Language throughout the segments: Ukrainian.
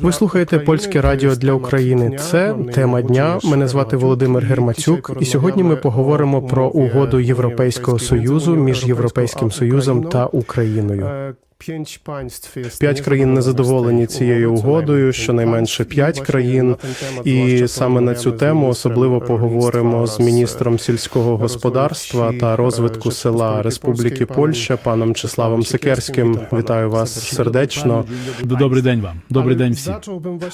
Ви слухаєте польське радіо для України. Це тема дня. Мене звати Володимир Гермацюк, і сьогодні ми поговоримо про угоду Європейського союзу між Європейським Союзом та Україною. П'ять країн незадоволені цією угодою, щонайменше п'ять країн. І саме на цю тему особливо поговоримо з міністром сільського господарства та розвитку села Республіки Польща, паном Числавом Сикерським. Вітаю вас сердечно. Добрий день вам. Добрий день всім.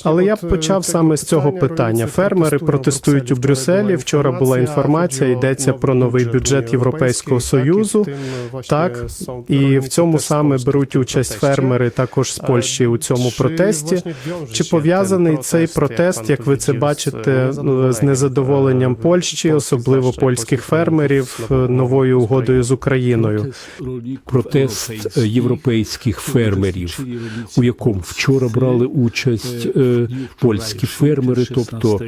Але я б почав саме з цього питання. Фермери протестують у Брюсселі. Вчора була інформація. Йдеться про новий бюджет Європейського союзу. Так і в цьому саме беруть участь фермери також з Польщі у цьому протесті. Чи пов'язаний цей протест, як ви це бачите, з незадоволенням Польщі, особливо польських фермерів, новою угодою з Україною? Протест е, європейських фермерів, у якому вчора брали участь е, польські фермери, тобто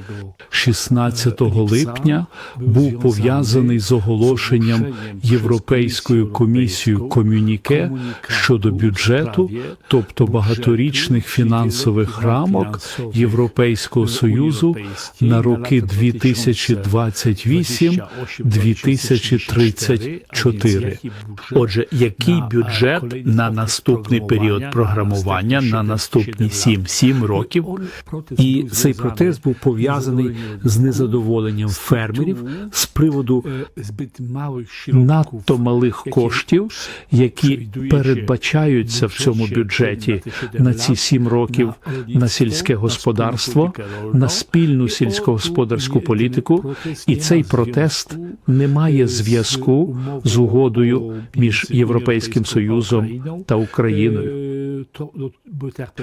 16 липня, був пов'язаний з оголошенням Європейською комісією комюніке щодо бюджету, тобто багаторічних фінансових рамок Європейського союзу на роки 2028-2034. Отже, який бюджет на наступний період програмування на наступні 7-7 років? І цей протест був пов'язаний з незадоволенням фермерів з приводу надто малих коштів, які передбачаються в цьому бюджеті на ці сім років на сільське господарство, на спільну сільськогосподарську політику, і цей протест не має зв'язку з угодою між Європейським Союзом та Україною.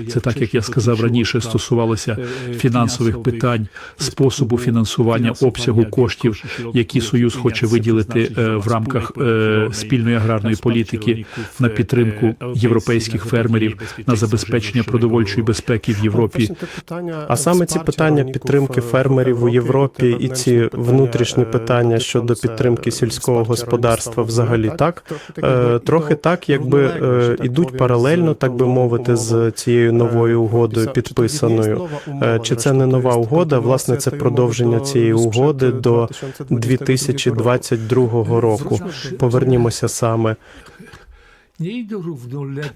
Це так, як я сказав раніше, стосувалося фінансових питань, способу фінансування обсягу коштів, які союз хоче виділити е, в рамках е, спільної аграрної політики на підтримку європейських фермерів на забезпечення продовольчої безпеки в Європі. А саме ці питання підтримки фермерів у Європі і ці внутрішні питання щодо підтримки сільського господарства, взагалі так? Е, трохи так, якби е, ідуть паралельно, так би мовити, з цією новою угодою підписаною. Е, Чи це не нова угода? Власне, це продовження цієї угоди до 2022 року. Повернімося саме.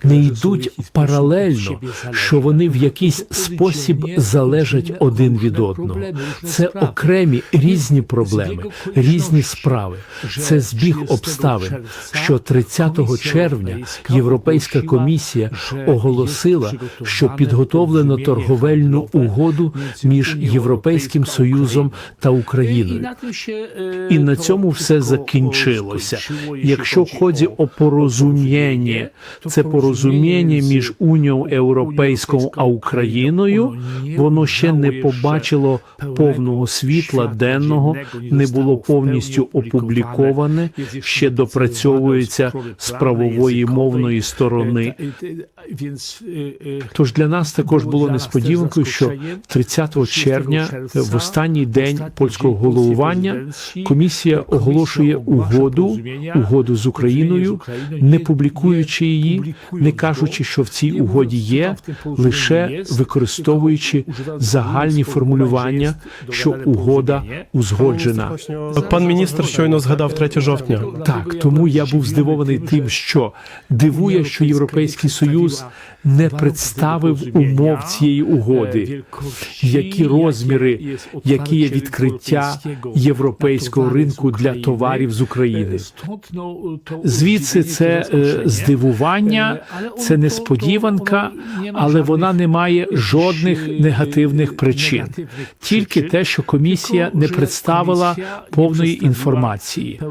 Не йдуть паралельно, що вони в якийсь спосіб залежать один від одного. Це окремі різні проблеми, різні справи. Це збіг обставин, що 30 червня Європейська комісія оголосила, що підготовлено торговельну угоду між Європейським Союзом та Україною. І на цьому все закінчилося. Якщо в ході о порозуміння це порозуміння між Унією Європейською а Україною, воно ще не побачило повного світла денного, не було повністю опубліковане, ще допрацьовується з правової мовної сторони. Тож для нас також було несподіванкою, що 30 червня, в останній день польського головування, комісія оголошує угоду, угоду з Україною, не публікуючи її, не кажучи, що в цій угоді є, лише використовуючи загальні формулювання, що угода узгоджена. Пан міністр щойно згадав 3 жовтня. Так, тому я був здивований тим, що дивує, що Європейський Союз не представив умов цієї угоди, які розміри, які є відкриття європейського ринку для товарів з України. Звідси це е, здивування, це несподіванка, але вона не має жодних негативних причин, тільки те, що комісія не представила повної інформації.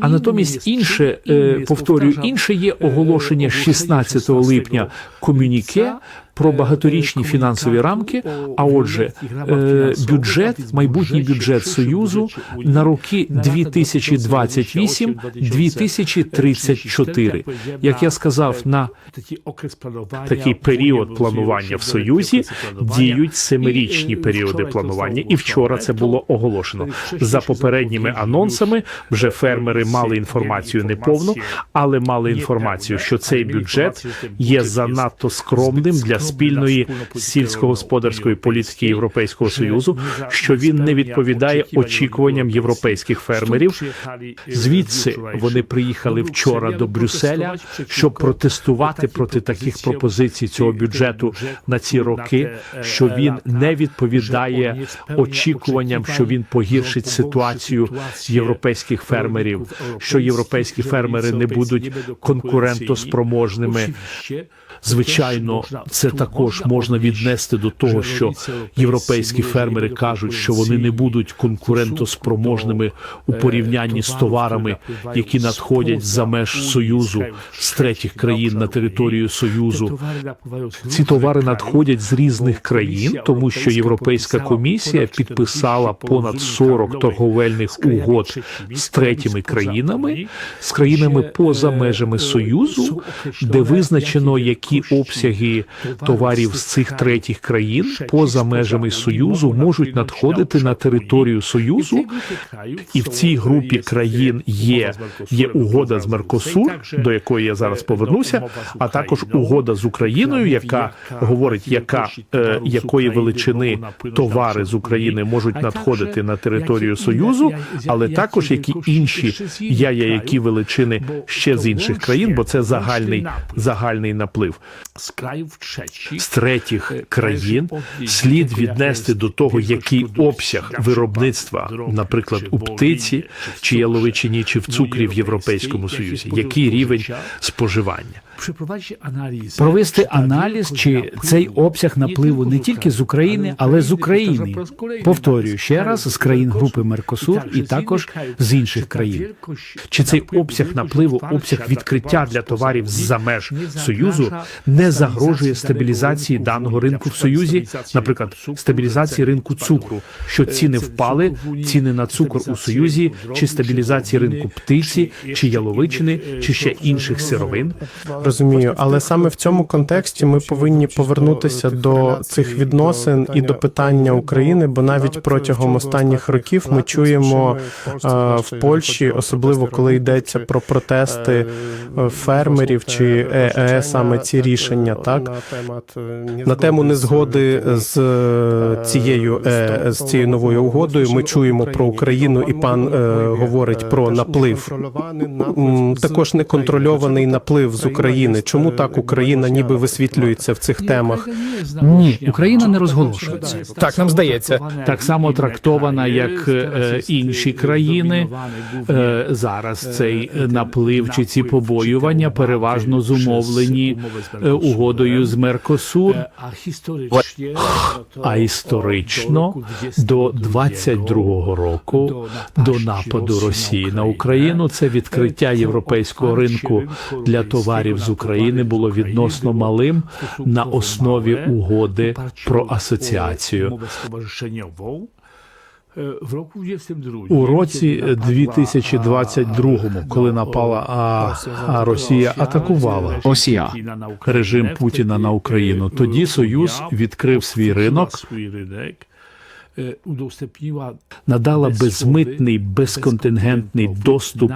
А натомість інше, е, повторюю, інше є оголошення 16 липня комюніке про багаторічні фінансові рамки. А отже, е, бюджет, майбутній бюджет союзу на роки 2028-2034. Як я сказав, на такий період планування в союзі діють семирічні періоди планування, і вчора це було оголошено. За попередніми анонсами вже фермери мали інформацію неповну, але мали інформацію, що цей бюджет є занадто скромним для спільної сільськогосподарської політики Європейського союзу, що він не відповідає очікуванням європейських фермерів. Звідси вони приїхали вчора до Брюсселя, щоб протестувати проти таких пропозицій цього бюджету на ці роки, що він не відповідає очікуванням, що він погіршить ситуацію європейських фермерів, що європейські фермери не будуть конкурентоспроможними. Звичайно, це також можна віднести до того, що європейські фермери кажуть, що вони не будуть конкурентоспроможними у порівнянні з товарами, які надходять за меж союзу з третіх країн на територію союзу. Ці товари надходять з різних країн, тому що Європейська комісія підписала понад 40 торговельних угод з третіми країнами, з країнами поза межами союзу, де визначено, які обсяги товарів з цих третіх країн поза межами союзу можуть надходити на територію союзу. І в цій групі країн є, є угода з Меркосур, до якої я зараз повернуся, а також угода з Україною, яка говорить, яка е, якої величини товари з України можуть надходити на територію союзу, але також які інші я які величини ще з інших країн, бо це загальний загальний наплив z krajów trzecich з третіх країн слід віднести до того, який обсяг виробництва, наприклад, у птиці чи яловичині, чи в цукрі в Європейському Союзі, який рівень споживання. Провести аналіз, чи цей обсяг напливу не тільки з України, але з України. Повторюю ще раз з країн групи Меркосур і також з інших країн. Чи цей обсяг напливу, обсяг відкриття для товарів з-за меж союзу не загрожує стабілізації даного ринку в союзі, наприклад, стабілізації ринку цукру, що ціни впали, ціни на цукор у союзі, чи стабілізації ринку птиці, чи яловичини, чи ще інших сировин? Розумію, але саме в цьому контексті ми повинні повернутися до цих відносин і до питання України, бо навіть протягом останніх років ми чуємо е, в Польщі, особливо коли йдеться про протести е, фермерів чи ЕЕ, саме ці рішення, так на тему незгоди з е, цією е, з цією новою угодою. Ми чуємо про Україну, і пан е, говорить про наплив. Також неконтрольований наплив з України. Чому так Україна ніби висвітлюється в цих темах? Ні, Україна не розголошується. Так нам здається. Так само трактована, як е, інші країни. Е, зараз цей наплив чи ці побоювання переважно зумовлені е, угодою з Меркосур. А історично до 22-го року до нападу Росії на Україну це відкриття європейського ринку для товарів з України було відносно малим на основі угоди про асоціацію. У році 2022, коли напала а, а Росія атакувала. Росія. режим Путіна на Україну, тоді Союз відкрив свій ринок, rynek e, надала безмитний безконтингентний доступ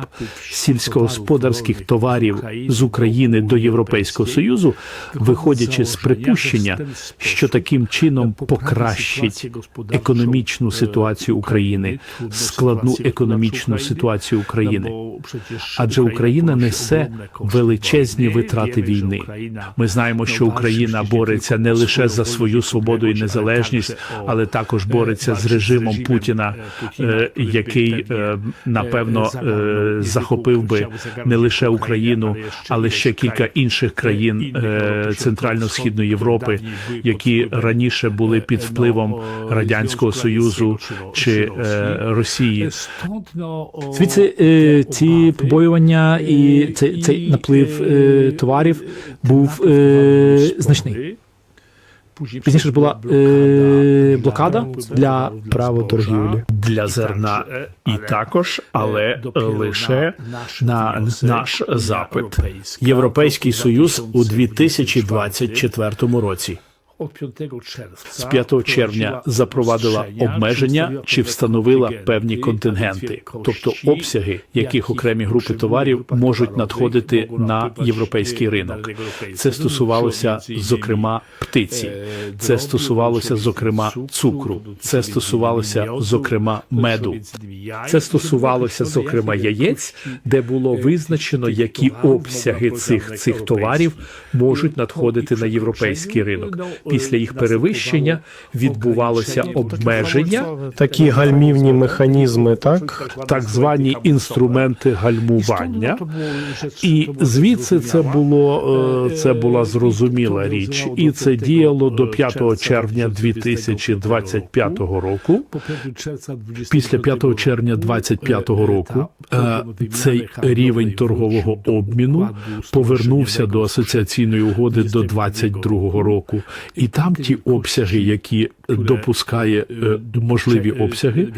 сільськогосподарських товарів з України до Європейського союзу, виходячи з припущення, що таким чином покращить економічну ситуацію України, складну економічну ситуацію України. Адже Україна несе величезні витрати війни. Ми знаємо, що Україна бореться не лише за свою свободу і незалежність, але також бореться з режимом Путіна, е, який е, напевно е, захопив би не лише Україну, але ще кілька інших країн е, Центрально-східної Європи, які раніше були під впливом радянського союзу чи е, Росії. Звідси е, ці побоювання і цей, цей наплив е, товарів був е, значний. Пізніше ж була е, блокада для правоторгівлі для зерна і також, але лише на наш запит. Європейський Союз у 2024 році з 5 червня запровадила обмеження чи встановила певні контингенти, тобто обсяги, яких окремі групи товарів можуть надходити на європейський ринок. Це стосувалося зокрема птиці, це стосувалося зокрема цукру, це стосувалося зокрема меду. Це стосувалося зокрема яєць, де було визначено, які обсяги цих цих товарів можуть надходити на європейський ринок. Після їх перевищення відбувалося обмеження, Такі гальмівні механізми, так? так звані інструменти гальмування. І звідси це було е, це була зрозуміла річ, і це діяло до 5 червня 2025 року. Після 5 червня 2025 року е, цей рівень торгового обміну повернувся до асоціаційної угоди до 2022 року, і там ті обсяги, які допускає е, можливі обсяги,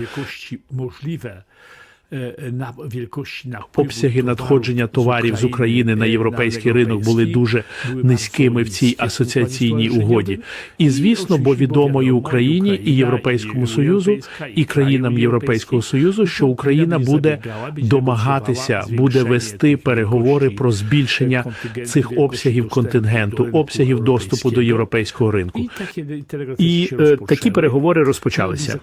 обсяги надходження товарів з України на європейський ринок були дуже низькими в цій асоціаційній угоді. І звісно, бо відомо і Україні, і Європейському Союзу, і країнам Європейського Союзу, що Україна буде домагатися, буде вести переговори про збільшення цих обсягів контингенту, обсягів доступу до європейського ринку. І е, такі переговори розпочалися.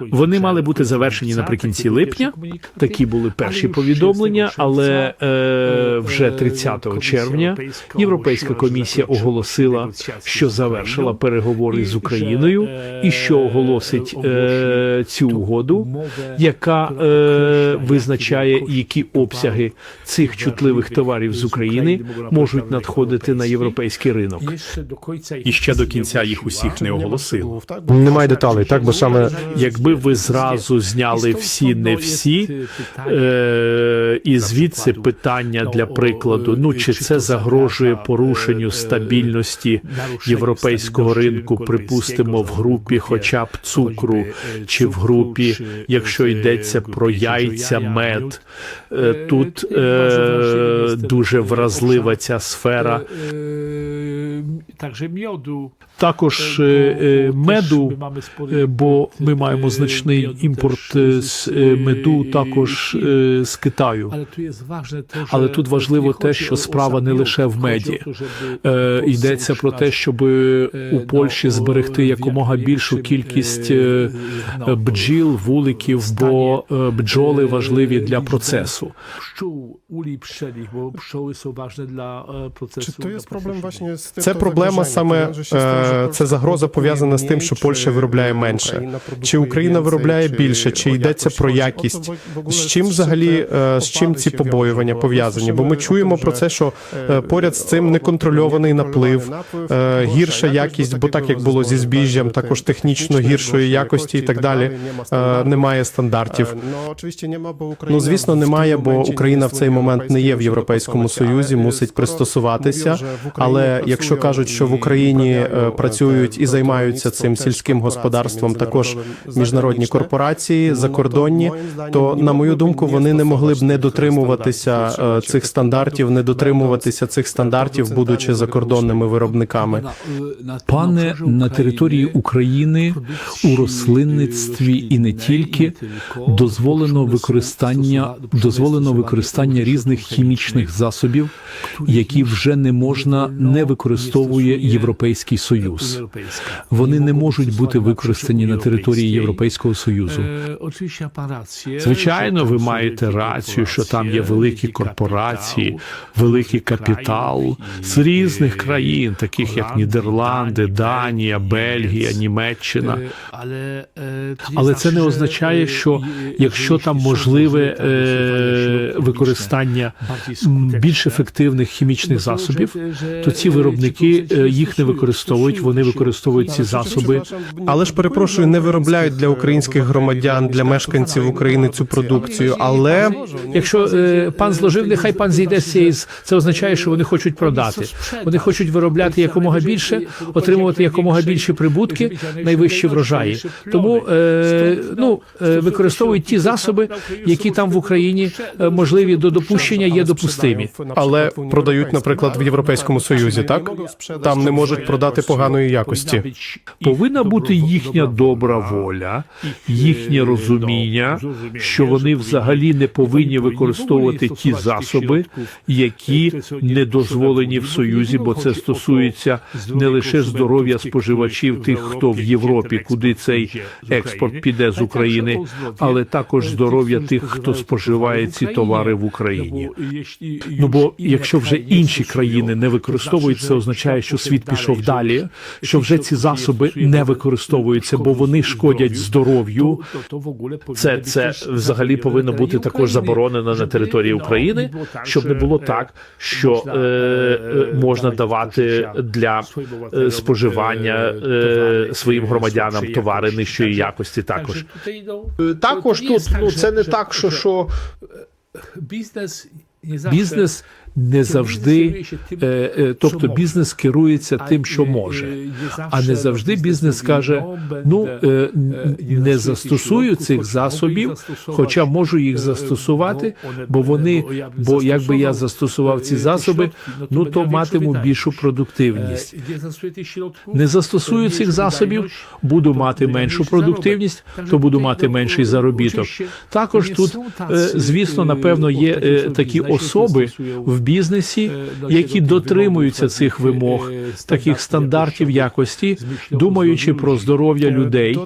Вони мали бути завершені наприкінці липня. Такі були перші повідомлення, але е, вже 30 червня Європейська комісія оголосила, що завершила переговори з Україною і що оголосить е, цю угоду, яка е, визначає, які обсяги цих чутливих товарів з України можуть надходити на європейський ринок. І ще до кінця їх усіх не оголосили. Немає деталей, так? Бо саме Якби ви зразу зняли всі, не всі, е, і звідси питання для прикладу: ну чи це загрожує порушенню стабільності європейського ринку, припустимо, в групі, хоча б цукру, чи в групі, якщо йдеться про яйця, мед, Е, тут е, дуже вразлива ця сфера. Także miodu, Також е, е, меду, е, бо ми маємо значний імпорт з меду також з Китаю. ale tu jest ważne Але тут важливо те, що справа не лише в меді. Йдеться про те, щоб у Польщі зберегти якомога більшу кількість бджіл, вуликів, бо бджоли важливі для процесу. e. Czy to jest problem właśnie z tym Це проблема саме е, це загроза пов'язана з тим, що Польща виробляє менше. Чи Україна виробляє більше, чи йдеться про якість? З чим взагалі е, з чим ці побоювання пов'язані? Бо ми чуємо про це, що е, е, поряд з цим неконтрольований наплив, е, гірша якість, бо так як було зі збіжжям, також технічно гіршої якості і так далі. Е. Немає стандартів. Е, Ну, Ну, звісно, немає, бо Україна в цей момент не є в Європейському Союзі, мусить пристосуватися. Але якщо кажуть, що в Україні е, працюють і займаються цим сільським господарством також міжнародні корпорації закордонні, то на мою думку вони не могли б не дотримуватися е, цих стандартів, не дотримуватися цих стандартів, будучи закордонними виробниками. Пане на території України у рослинництві і не тільки дозволено використання дозволено використання різних хімічних засобів, які вже не можна не використовує Європейський Союз. Вони не можуть бути використані на території Європейського Союзу. Звичайно, ви маєте рацію, що там є великі корпорації, великий капітал з різних країн, таких як Нідерланди, Данія, Бельгія, Німеччина. Але це не означає, що якщо там можливе е, використання більш ефективних хімічних засобів, то ці виробники які е, їх не використовують. Вони використовують ці засоби. Але ж перепрошую, не виробляють для українських громадян, для мешканців України цю продукцію. Але Якщо е, пан зложив, нехай пан зійде з цієї це означає, що вони хочуть продати. Вони хочуть виробляти якомога більше, отримувати якомога більші прибутки, найвищі врожаї. Тому е, ну е, використовують ті засоби, які там в Україні е, можливі до допущення, є допустимі. але продають, наприклад, в Європейському Союзі, так там не можуть продати поганої якості. Повинна бути їхня добра воля, їхнє розуміння, що вони взагалі не повинні використовувати ті засоби, які не дозволені в союзі, бо це стосується не лише здоров'я споживачів, тих, хто в Європі, куди цей експорт піде з України, але також здоров'я тих, хто споживає ці товари в Україні. Ну бо якщо вже інші країни не використовують, це означає, що світ пішов далі, що вже ці засоби не використовуються, бо вони шкодять здоров'ю. Це це взагалі повинно бути також заборонено на території України, щоб не було так, що е, е, можна давати для е, споживання е, своїм громадянам товари нижчої якості. Також. також тут ну це не так, що що бізнес бізнес не завжди, е, е, тобто бізнес керується тим, що може, а не завжди бізнес каже: ну е, не застосую цих засобів, хоча можу їх застосувати, бо вони, бо якби я застосував ці засоби, ну то матиму більшу продуктивність. Не застосую цих засобів, буду мати меншу продуктивність, то буду мати менший заробіток. Також тут, е, звісно, напевно, є е, такі особи в бізнесі, які дотримуються цих вимог, таких стандартів якості, думаючи про здоров'я людей.